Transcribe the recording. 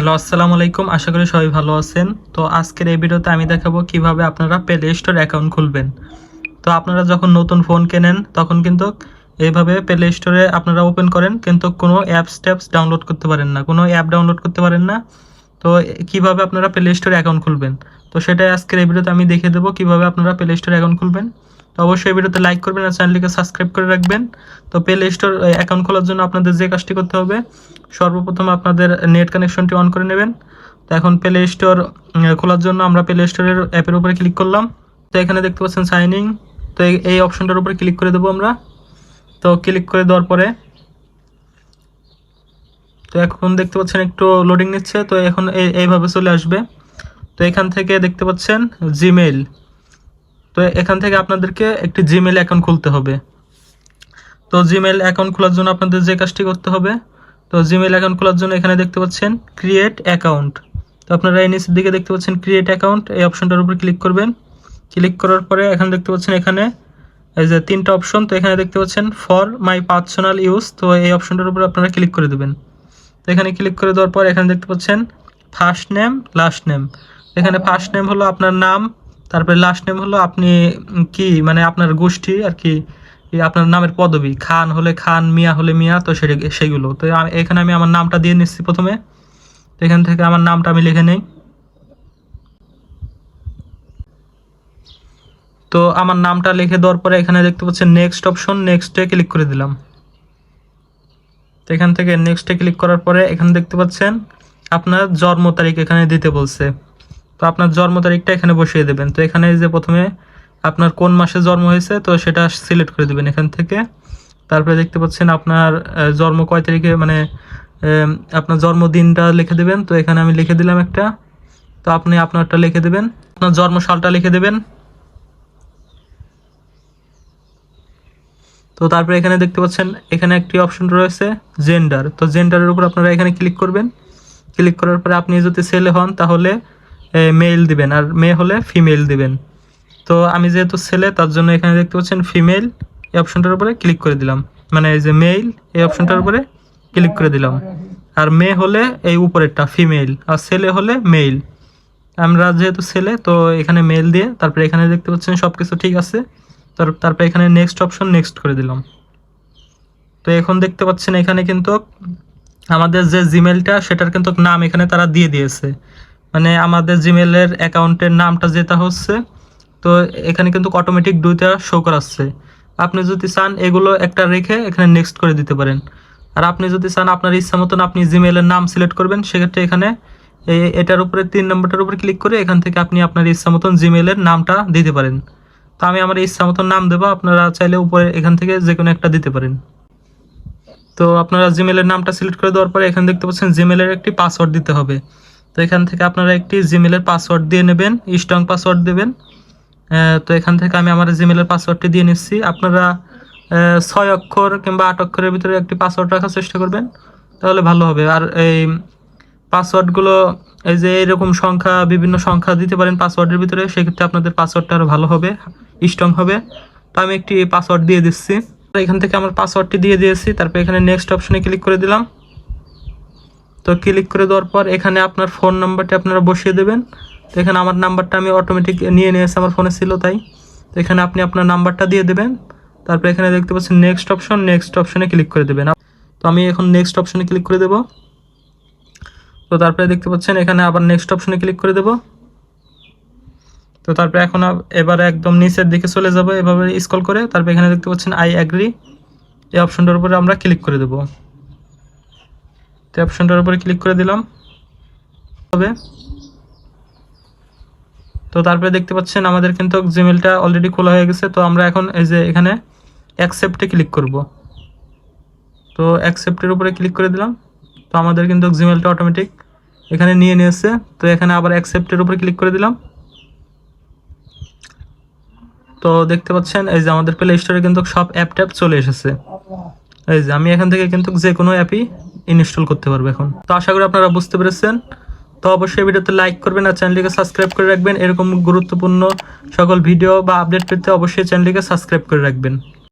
Hello, আসসালামু আলাইকুম। আশা করি সবাই ভালো আছেন। তো আজকের এই ভিডিওতে আমি দেখাবো কীভাবে আপনারা প্লে স্টোর অ্যাকাউন্ট খুলবেন। তো আপনারা যখন নতুন ফোন কেনেন, তখন কিন্তু এইভাবে প্লে স্টোরে আপনারা ওপেন করেন, কিন্তু কোনো অ্যাপস ট্যাপস ডাউনলোড করতে পারেন না। কোনো অ্যাপ ডাউনলোড করতে পারেন না। তো কীভাবে আপনারা প্লে স্টোরে অ্যাকাউন্ট খুলবেন? তো সেটাই আজকের এই ভিডিওতে আমি দেখে দেবো কীভাবে আপনারা প্লে স্টোরে অ্যাকাউন্ট খুলবেন। অবশ্যই ভিডিওতে লাইক করবেন আর চ্যানেলটিকে সাবস্ক্রাইব করে রাখবেন। তো প্লে স্টোর অ্যাকাউন্ট খোলার জন্য আপনাদের যে কাজটি করতে হবে, সর্বপ্রথম আপনাদের নেট কানেকশনটি অন করে নেবেন। তো এখন প্লে স্টোর খোলার জন্য আমরা প্লে স্টোরের অ্যাপের উপরে ক্লিক করলাম। তো এখানে দেখতে পাচ্ছেন সাইন ইন তো এই- অপশনটার উপরে ক্লিক করে দেবো আমরা। তো ক্লিক করে দেওয়ার পরে, তো এখন দেখতে পাচ্ছেন একটু লোডিং নিচ্ছে। তো এখন এই- এইভাবে চলে আসবে। তো এখান থেকে দেখতে পাচ্ছেন জিমেইল তো এখান থেকে আপনাদেরকে একটি জিমেল অ্যাকাউন্ট খুলতে হবে। তো জিমেল অ্যাকাউন্ট খোলার জন্য আপনাদের যে কাজটি করতে হবে, তো জিমেল অ্যাকাউন্ট খোলার জন্য এখানে দেখতে পাচ্ছেন ক্রিয়েট অ্যাকাউন্ট তো আপনারা এই নিচের দিকে দেখতে পাচ্ছেন ক্রিয়েট অ্যাকাউন্ট এই অপশনটার উপর ক্লিক করবেন। ক্লিক করার পরে এখানে দেখতে পাচ্ছেন এখানে এই যে তিনটা অপশন, তো এখানে দেখতে পাচ্ছেন ফর মাই পার্সোনাল ইউজ তো এই অপশনটার উপর আপনারা ক্লিক করে দেবেন। তো এখানে ক্লিক করে দেওয়ার পর এখানে দেখতে পাচ্ছেন ফার্স্ট নেম লাস্ট নেম এখানে ফার্স্ট নেম হলো আপনার নাম তারপরে লাস্ট নেম হলো আপনি কি মানে আপনার গোষ্ঠী আর কি আপনার নামের পদবি, খান হলে খান, মিয়া হলে মিয়া, তো সেটা, সেগুলো। তো এখানে আমি আমার নামটা দিয়ে নিচ্ছি প্রথমে। তো এখান থেকে আমার নামটা আমি লিখে নেই। তো আমার নামটা লিখে দেওয়ার পরে এখানে দেখতে পাচ্ছেন নেক্সট অপশন নেক্সটে ক্লিক করে দিলাম। তো এখান থেকে নেক্সটে ক্লিক করার পরে এখানে দেখতে পাচ্ছেন আপনার জন্ম তারিখ এখানে দিতে বলছে। তো আপনার জন্ম তারিখটা এখানে বসিয়ে দেবেন। তো এখানে যে প্রথমে আপনার কোন মাসে জন্ম হয়েছে, তো সেটা সিলেক্ট করে দেবেন এখান থেকে। তারপরে দেখতে পাচ্ছেন আপনার জন্ম কয় তারিখে মানে আপনার জন্মদিনটা লিখে দেবেন। তো এখানে আমি লিখে দিলাম একটা। তো আপনি আপনারটা লিখে দেবেন। আপনার জন্ম সালটা লিখে দেবেন। তো তারপরে এখানে দেখতে পাচ্ছেন, এখানে একটি অপশন রয়েছে জেন্ডার তো জেন্ডারের উপর আপনারা এখানে ক্লিক করবেন। ক্লিক করার পরে আপনি যদি ছেলে হন, তাহলে মেল দিবেন। আর মেয়ে হলে ফিমেল দিবেন। তো আমি যেহেতু ছেলে, তার জন্য এখানে দেখতে পাচ্ছেন ফিমেল এই অপশনটার উপরে ক্লিক করে দিলাম। মানে এই যে মেল এই অপশনটার উপরে ক্লিক করে দিলাম। আর মেয়ে হলে এই উপরেরটা ফিমেল আর ছেলে হলে মেল আমরা যেহেতু ছেলে, তো এখানে মেল দিয়ে তারপরে এখানে দেখতে পাচ্ছেন সব কিছু ঠিক আছে। তার- তারপরে এখানে নেক্সট অপশন নেক্সট করে দিলাম। তো এখন দেখতে পাচ্ছেন এখানে কিন্তু আমাদের যে জিমেলটা সেটার কিন্তু নাম এখানে তারা দিয়ে দিয়েছে। মানে আমাদের জিমেলের অ্যাকাউন্টের নামটা যেটা হচ্ছে, তো এখানে কিন্তু অটোমেটিক দুইটা শো করাচ্ছে। আপনি যদি চান এগুলো একটা রেখে এখানে নেক্সট করে দিতে পারেন। আর আপনি যদি চান আপনার ইচ্ছা মতন আপনি জিমেলের নাম সিলেক্ট করবেন, সেক্ষেত্রে এখানে এটার উপরে তিন নম্বরটার উপরে ক্লিক করে এখান থেকে আপনি আপনার ইচ্ছা মতন জিমেলের নামটা দিতে পারেন। তো আমি আমার ইচ্ছা মতন নাম দেবো, আপনারা চাইলে উপরে এখান থেকে যে কোনো একটা দিতে পারেন। তো আপনারা জিমেলের নামটা সিলেক্ট করে দেওয়ার পরে এখানে দেখতে পাচ্ছেন জিমেলের একটি পাসওয়ার্ড দিতে হবে। এখান থেকে আপনারা একটি জিমেলের পাসওয়ার্ড দিয়ে নেবেন স্ট্রং পাসওয়ার্ড দেবেন। তো এখান থেকে আমি আমার জিমেলের পাসওয়ার্ডটি দিয়ে নিচ্ছি। আপনারা ছয় অক্ষর কিংবা আট অক্ষরের ভিতরে একটি পাসওয়ার্ড রাখার চেষ্টা করবেন, তাহলে ভালো হবে। আর এই পাসওয়ার্ডগুলো এই যে এরকম সংখ্যা, বিভিন্ন সংখ্যা দিতে পারেন পাসওয়ার্ডের ভিতরে, সেক্ষেত্রে আপনাদের পাসওয়ার্ডটা আরও ভালো হবে স্ট্রং হবে। তো আমি একটি পাসওয়ার্ড দিয়ে দিচ্ছি। এখান থেকে আমার পাসওয়ার্ডটি দিয়ে দিয়েছি। তারপর এখানে নেক্সট অপশনে ক্লিক করে দিলাম। তো ক্লিক করে দেওয়ার পর এখানে আপনার ফোন নাম্বারটি আপনারা বসিয়ে দেবেন। তো এখানে আমার নাম্বারটা আমি অটোমেটিক নিয়ে নিয়েছি, আমার ফোনে ছিল তাই। তো এখানে আপনি আপনার নাম্বারটা দিয়ে দেবেন। তারপর এখানে দেখতে পাচ্ছেন নেক্সট অপশন নেক্সট অপশনে ক্লিক করে দেবেন। তো আমি এখন নেক্সট অপশনে ক্লিক করে দেবো। তো তারপরে দেখতে পাচ্ছেন এখানে আবার নেক্সট অপশনে ক্লিক করে দেব। তো তারপরে এখন এবার একদম নিচের দিকে চলে যাব, এভাবে স্কল করে। তারপর এখানে দেখতে পাচ্ছেন আই অ্যাগ্রি এই অপশনটার উপরে আমরা ক্লিক করে দেব। তো অপশনটার উপরে ক্লিক করে দিলাম। হবে তো তারপরে দেখতে পাচ্ছেন আমাদের কিন্তু জিমেলটা অলরেডি খোলা হয়ে গেছে। তো আমরা এখন এই যে এখানে অ্যাকসেপ্টে ক্লিক করব। তো অ্যাকসেপ্টের উপরে ক্লিক করে দিলাম। তো আমাদের কিন্তু জিমেলটা অটোমেটিক এখানে নিয়ে নিয়েছে। তো এখানে আবার অ্যাকসেপ্টের উপরে ক্লিক করে দিলাম। তো দেখতে পাচ্ছেন, এই যে আমাদের প্লে স্টোরে কিন্তু সব অ্যাপ ট্যাপ চলে এসেছে। এই যে আমি এখান থেকে কিন্তু যে কোনো অ্যাপই ইনস্টল করতে পারবে এখন। তো আশা করি আপনারা বুঝতে পেরেছেন। তো অবশ্যই ভিডিওতে লাইক করবেন আর চ্যানেলটিকে সাবস্ক্রাইব করে রাখবেন। এরকম গুরুত্বপূর্ণ সকল ভিডিও বা আপডেট পেতে অবশ্যই চ্যানেলটিকে সাবস্ক্রাইব করে রাখবেন।